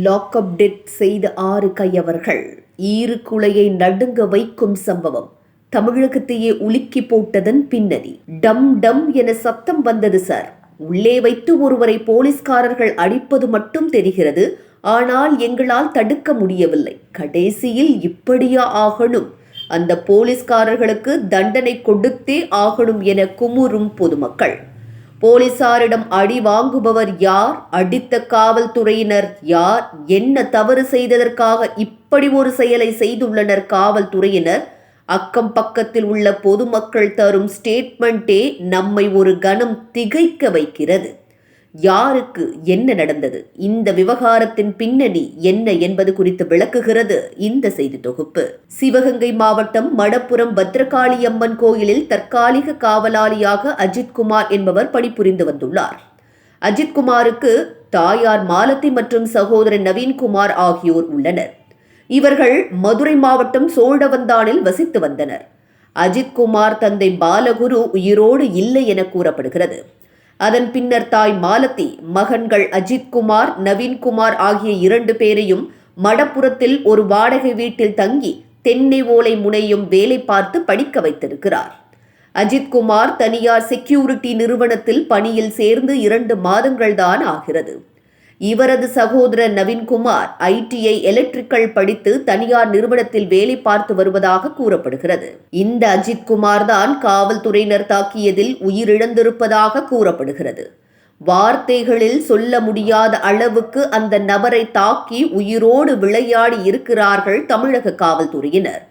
Lockup death செய்த ஆறு கையவர்கள் ஈறு குலையை நடுங்க வைக்கும் சம்பவம். தமிழகத்தையே உலுக்கி போட்டதன் பின்னணி. டம் டம் என சத்தம் வந்தது சார். உள்ளே வைத்து ஒருவரை போலீஸ்காரர்கள் அடிப்பது மட்டும் தெரிகிறது. ஆனால் எங்களால் தடுக்க முடியவில்லை. கடைசியில் இப்படியா ஆகணும்? அந்த போலீஸ்காரர்களுக்கு தண்டனை கொடுத்தே ஆகணும் என குமுறும் பொதுமக்கள். போலீசாரிடம் அடி வாங்குபவர் யார்? அடித்த காவல்துறையினர் யார்? என்ன தவறு செய்ததற்காக இப்படி ஒரு செயலை செய்துள்ளனர் காவல்துறையினர்? அக்கம் பக்கத்தில் உள்ள பொதுமக்கள் தரும் ஸ்டேட்மெண்ட்டே நம்மை ஒரு கணம் திகைக்க வைக்கிறது. யாருக்கு என்ன நடந்தது? இந்த விவகாரத்தின் பின்னணி என்ன என்பது குறித்து விளக்குகிறது இந்த செய்தி தொகுப்பு. சிவகங்கை மாவட்டம் மடப்புரம் பத்ரகாளி அம்மன் கோயிலில் தற்காலிக காவலாளியாக அஜித்குமார் என்பவர் பணிபுரிந்து வந்துள்ளார். அஜித்குமாருக்கு தாயார் மாலதி மற்றும் சகோதரன் நவீன்குமார் ஆகியோர் உள்ளனர். இவர்கள் மதுரை மாவட்டம் சோழவந்தானில் வசித்து வந்தனர். அஜித்குமார் தந்தை பாலகுரு உயிரோடு இல்லை என கூறப்படுகிறது. அதன் பின்னர் தாய் மாலதி மகன்கள் அஜித்குமார் நவீன்குமார் ஆகிய இரண்டு பேரையும் மடப்புறத்தில் ஒரு வாடகை வீட்டில் தங்கி தென்னை ஓலை முனையும் வேலை பார்த்து படிக்க வைத்திருக்கிறார். அஜித்குமார் தனியார் செக்யூரிட்டி நிறுவனத்தில் பணியில் சேர்ந்து இரண்டு மாதங்கள்தான் ஆகிறது. இவரது சகோதரர் நவீன்குமார் ஐடிஐ எலக்ட்ரிக்கல் படித்து தனியார் நிறுவனத்தில் வேலை பார்த்து வருவதாக கூறப்படுகிறது. இந்த அஜித் குமார் தான் காவல்துறையினர் தாக்கியதில் உயிரிழந்திருப்பதாக கூறப்படுகிறது. வார்த்தைகளில் சொல்ல முடியாத அளவுக்கு அந்த நபரை தாக்கி உயிரோடு விளையாடி இருக்கிறார்கள் தமிழக காவல்துறையினர்.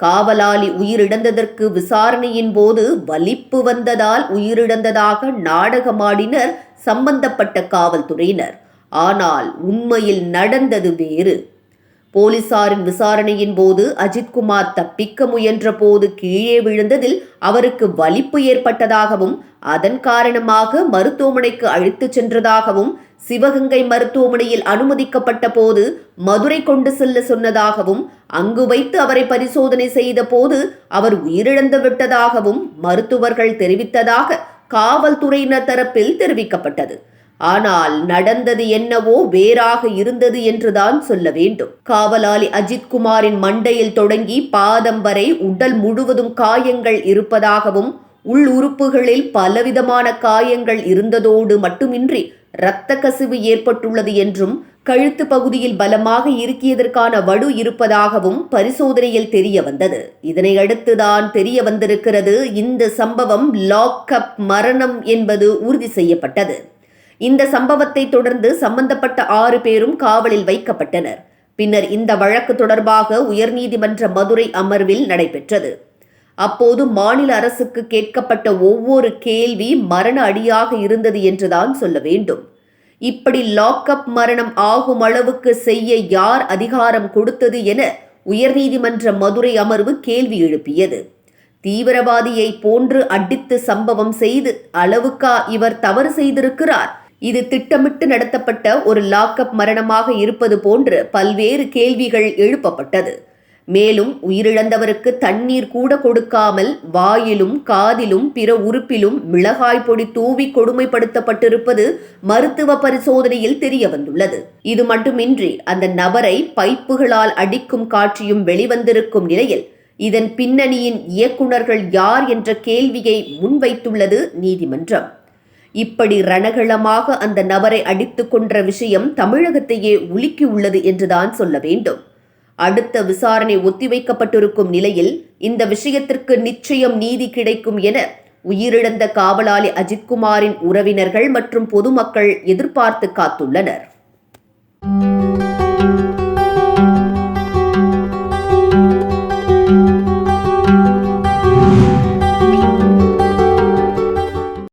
காவலாளி உயிரிழந்ததற்கு விசாரணையின் போது வலிப்பு வந்ததால் உயிரிழந்ததாக நாடகமாடினர் சம்பந்தப்பட்ட காவல்துறையினர். ஆனால் உண்மையில் நடந்தது வேறு. போலீசாரின் விசாரணையின் போது அஜித்குமார் தப்பிக்க முயன்ற போது கீழே விழுந்ததில் அவருக்கு வலிப்பு ஏற்பட்டதாகவும் அதன் காரணமாக மருத்துவமனைக்கு அழைத்துச் சென்றதாகவும் சிவகங்கை மருத்துவமனையில் அனுமதிக்கப்பட்ட போது மதுரை கொண்டு செல்ல சொன்னதாகவும் அங்கு வைத்து அவரை பரிசோதனை செய்த போது அவர் உயிரிழந்து விட்டதாகவும் மருத்துவர்கள் தெரிவித்ததாக காவல்துறையினர் தரப்பில் தெரிவிக்கப்பட்டது. ஆனால் நடந்தது என்னவோ வேறாக இருந்தது என்றுதான் சொல்ல வேண்டும். காவலாளி அஜித்குமாரின் மண்டையில் தொடங்கி பாதம் வரை உடல் முழுவதும் காயங்கள் இருப்பதாகவும் உள் உறுப்புகளில் பலவிதமான காயங்கள் இருந்ததோடு மட்டுமின்றி இரத்த கசிவு ஏற்பட்டுள்ளது என்றும் கழுத்து பகுதியில் பலமாக இருக்கியதற்கான வடு இருப்பதாகவும் பரிசோதனையில் தெரிய வந்தது. இதனை அடுத்துதான் தெரிய வந்திருக்கிறது இந்த சம்பவம் லாக்அப் மரணம் என்பது உறுதி செய்யப்பட்டது. இந்த சம்பவத்தை தொடர்ந்து சம்பந்தப்பட்ட ஆறு பேரும் காவலில் வைக்கப்பட்டனர். பின்னர் இந்த வழக்கு தொடர்பாக உயர்நீதிமன்ற மதுரை அமர்வில் நடைபெற்றது. அப்போது மாநில அரசுக்கு கேட்கப்பட்ட ஒவ்வொரு கேள்வி மரண அடியாக இருந்தது என்றுதான் சொல்ல வேண்டும். இப்படி லாக்அப் மரணம் ஆகும் அளவுக்கு செய்ய யார் அதிகாரம் கொடுத்தது என உயர்நீதிமன்ற மதுரை அமர்வு கேள்வி எழுப்பியது. தீவிரவாதியை போன்று அடித்து சம்பவம் செய்து அளவுக்கா இவர் தவறு செய்திருக்கிறார்? இது திட்டமிட்டு நடத்தப்பட்ட ஒரு லாக்அப் மரணமாக இருப்பது போன்று பல்வேறு கேள்விகள் எழுப்பப்பட்டது. மேலும் உயிரிழந்தவருக்கு தண்ணீர் கூட கொடுக்காமல் வாயிலும் காதிலும் பிற உறுப்பிலும் மிளகாய் பொடி தூவி கொடுமைப்படுத்தப்பட்டிருப்பது மருத்துவ பரிசோதனையில் தெரிய வந்துள்ளது இது மட்டுமின்றி அந்த நபரை பைப்புகளால் அடிக்கும் காட்சியும் வெளிவந்திருக்கும் நிலையில் இதன் பின்னணியின் இயக்குநர்கள் யார் என்ற கேள்வியை முன்வைத்துள்ளது நீதிமன்றம். இப்படி ரணகளமாக அந்த நபரை அடித்து கொன்ற விஷயம் தமிழகத்தையே உலுக்கி உள்ளது என்றுதான் சொல்ல வேண்டும். அடுத்த விசாரணை ஒத்திவைக்கப்பட்டிருக்கும் நிலையில் இந்த விஷயத்திற்கு நிச்சயம் நீதி கிடைக்கும் என உயிரிழந்த காவலாளி அஜித்குமாரின் உறவினர்கள் மற்றும் பொதுமக்கள் எதிர்பார்த்து காத்துள்ளனர்.